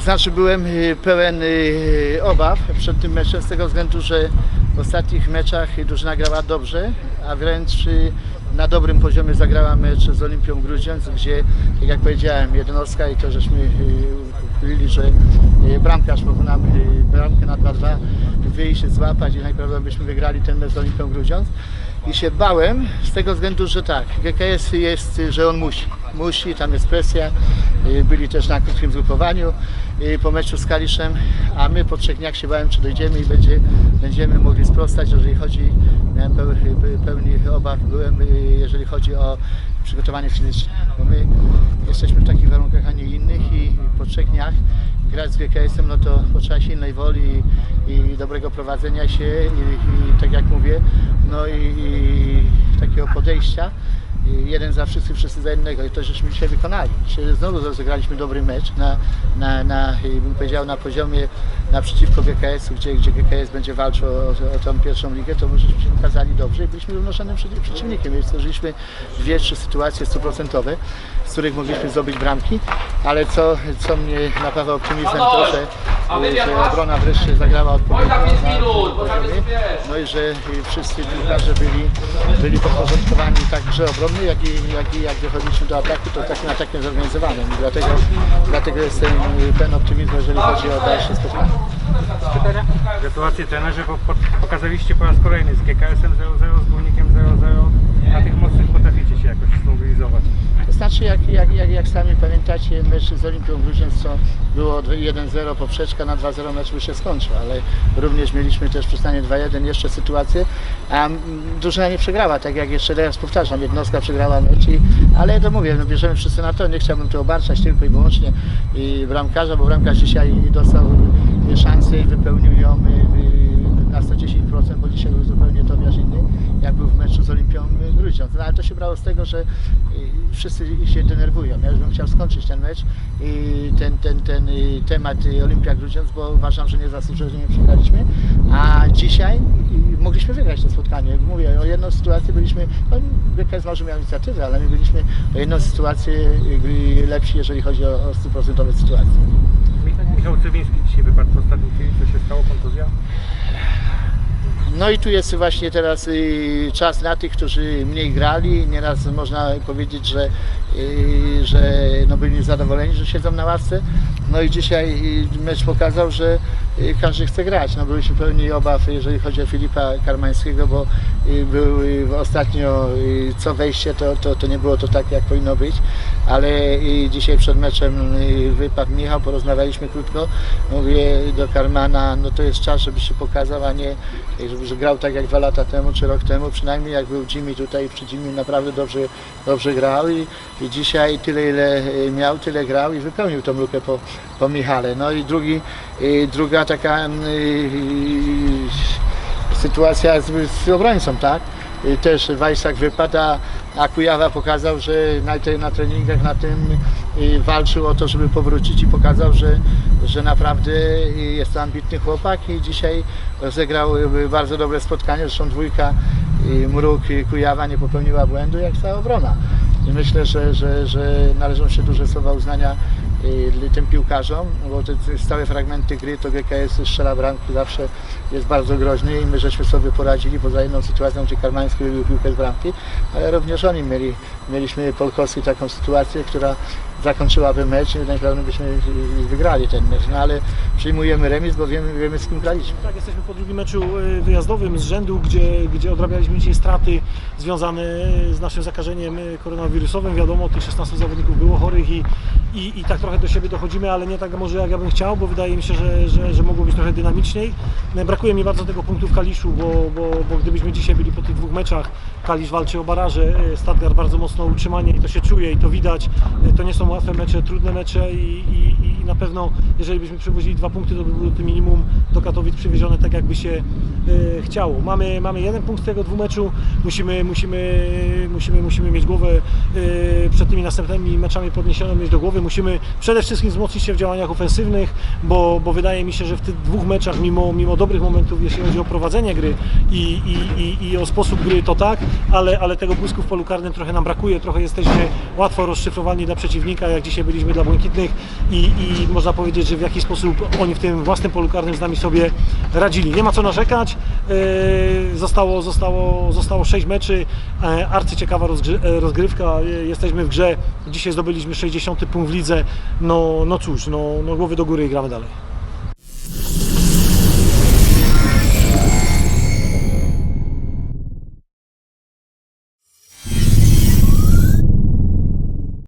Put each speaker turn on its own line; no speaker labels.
znaczy byłem y, pełen y, obaw przed tym meczem z tego względu, że w ostatnich meczach drużyna grała dobrze, a wręcz y, na dobrym poziomie zagrała mecz z Olimpią Grudziądz, gdzie, tak jak powiedziałem, jednostka i to żeśmy uchwalili, że bramkarz mógł nam bramkę na 2-2 wyjść, złapać i najprawdopodobniej byśmy wygrali ten mecz z Olimpią Grudziądz. I się bałem z tego względu, że tak, GKS jest, że on musi. Musi, tam jest presja. Y, Byli też na krótkim zgrupowaniu y, po meczu z Kaliszem, a my po trzech dniach się bałem, czy dojdziemy i będzie, będziemy mogli sprostać, jeżeli chodzi, miałem pełny, pełni obaw, byłem, y, jeżeli chodzi o przygotowanie fizyczne. Bo my jesteśmy w takich warunkach, a nie innych i po trzech dniach grać z GKS-em, no to potrzeba silnej woli i, i dobrego prowadzenia się i, i tak jak mówię, no i, i takiego podejścia. Jeden za wszyscy, wszyscy za jednego. I to żeśmy dzisiaj wykonali. Dzisiaj znowu rozegraliśmy dobry mecz na, na, na bym powiedział, na poziomie naprzeciwko GKS-u, gdzie, gdzie GKS będzie walczył o, o tą pierwszą ligę, to my żeśmy się pokazali dobrze i byliśmy przeciw- przeciwnikiem, więc stworzyliśmy dwie, trzy sytuacje stuprocentowe, z których mogliśmy zdobyć bramki, ale co, co mnie napawa optymizmem to, że, że obrona wreszcie zagrała odpowiednio na poziomie, no i że wszyscy piłkarze byli, byli podporządkowani tak grze obronnej, jak i, jak i jak dochodziliśmy do ataku, to takim atakiem zorganizowanym i dlatego, dlatego jestem y, pełen optymizmu, jeżeli chodzi o dalsze spotkanie.
Gratulacje trenerze, bo po- pokazaliście po raz kolejny z GKS-em 0-0, z Górnikiem 0-0. Na tych mocnych potraficie się jakoś zmobilizować.
To znaczy, jak, jak, jak, jak sami pamiętacie, mecz z Olimpią Grudziądz, co było 1-0 poprzeczka, na 2-0 mecz by się skończył, ale również mieliśmy też przy stanie 2-1 jeszcze sytuację, a mm, drużyna nie przegrała, tak jak jeszcze raz powtarzam, jednostka przegrała mecz, i, ale to mówię, no bierzemy wszyscy na to, nie chciałbym tu obarczać tylko i wyłącznie i bramkarza, bo bramkarz dzisiaj dostał szansę i wypełnił ją y, y, na 110%, bo dzisiaj był zupełnie Tobiasz inny, jak był w meczu z No ale to się brało z tego, że y, wszyscy się denerwują. Ja już bym chciał skończyć ten mecz i ten, ten, ten y, temat y, Olimpia Grudziądz, bo uważam, że niezasłużenie przegraliśmy, a dzisiaj mogliśmy wygrać to spotkanie. Mówię, o jedną sytuację byliśmy, no BKS może miał inicjatywę, ale my byliśmy o jedną sytuację lepsi, jeżeli chodzi o, o 100% sytuację.
Mi- Michał Cywiński dzisiaj wypadł w ostatniej chwili, co się stało, kontuzja?
No i tu jest właśnie teraz y, czas na tych, którzy mniej grali. Nieraz można powiedzieć, że, y, że no byli niezadowoleni, że siedzą na ławce. No i dzisiaj y, mecz pokazał, że każdy chce grać. No byliśmy pełni obaw, jeżeli chodzi o Filipa Karmańskiego, bo był ostatnio co wejście, to, to, to nie było to tak, jak powinno być. Ale dzisiaj przed meczem y, wypadł Michał, porozmawialiśmy krótko. Mówię do Karmana, no to jest czas, żeby się pokazał, a nie żeby że grał tak jak dwa lata temu czy rok temu, przynajmniej jak był Jimmy tutaj przy Jimmy naprawdę dobrze, dobrze grał i, i dzisiaj tyle ile y, miał, tyle grał i wypełnił tą lukę po, po Michale. No i drugi, y, druga taka y, sytuacja z, z obrońcą, tak? Też Wajsak wypadł, a, Kujawa pokazał, że na, na treningach na tym y, walczył o to, żeby powrócić i pokazał, że, że naprawdę y, jest to ambitny chłopak i dzisiaj rozegrał y, bardzo dobre spotkanie, zresztą dwójka y, Mruk Kujawa nie popełniła błędu jak cała obrona. I myślę, że, że, że należą się duże słowa uznania y, tym piłkarzom, bo te te stałe fragmenty gry to GKS strzela bramki zawsze jest bardzo groźny i my żeśmy sobie poradzili poza jedną sytuacją, gdzie Karmański wybił piłkę z bramki, ale również oni mieli, mieliśmy Polkowski taką sytuację, która zakończyłaby mecz i najprawdopodobniej byśmy wygrali ten mecz, no ale przyjmujemy remis, bo wiemy, wiemy z kim graliśmy.
Tak, jesteśmy po drugim meczu y, wyjazdowym z rzędu, gdzie, gdzie odrabialiśmy dzisiaj straty związane z naszym zakażeniem y, koronawirusowym. Wiadomo, tych 16 zawodników było chorych i, i, i tak trochę do siebie dochodzimy, ale nie tak może jak ja bym chciał, bo wydaje mi się, że, że, że mogło być trochę dynamiczniej. Brakuje mi bardzo tego punktu w Kaliszu, bo, bo, bo gdybyśmy dzisiaj byli po tych dwóch meczach, Kalisz walczy o baraże, Stadgar bardzo mocno utrzymanie i to się czuje i to widać. To nie są łatwe mecze, trudne mecze i, i, i na pewno jeżeli byśmy przywozili dwa punkty, to by było to minimum. Do Katowic przywiezione tak jakby się chciało. Mamy, mamy jeden punkt z tego dwumeczu, musimy, musimy, musimy, musimy mieć głowę e, przed tymi następnymi meczami podniesioną mieć do głowy. Musimy przede wszystkim wzmocnić się w działaniach ofensywnych, bo, bo wydaje mi się, że w tych dwóch meczach, mimo, mimo dobrych momentów, jeśli chodzi o prowadzenie gry i, i, i, i o sposób gry, to tak, ale, ale tego błysku w polu karnym trochę nam brakuje, trochę jesteśmy łatwo rozszyfrowani dla przeciwnika, jak dzisiaj byliśmy dla błękitnych i, i można powiedzieć, że w jaki sposób oni w tym własnym polu karnym z nami sobie radzili. Nie ma co narzekać, yy, zostało, zostało, zostało 6 meczy, e, arcyciekawa e, rozgrywka, jesteśmy w grze, dzisiaj zdobyliśmy 60 punkt w lidze, no, no cóż, no, no głowy do góry i gramy dalej.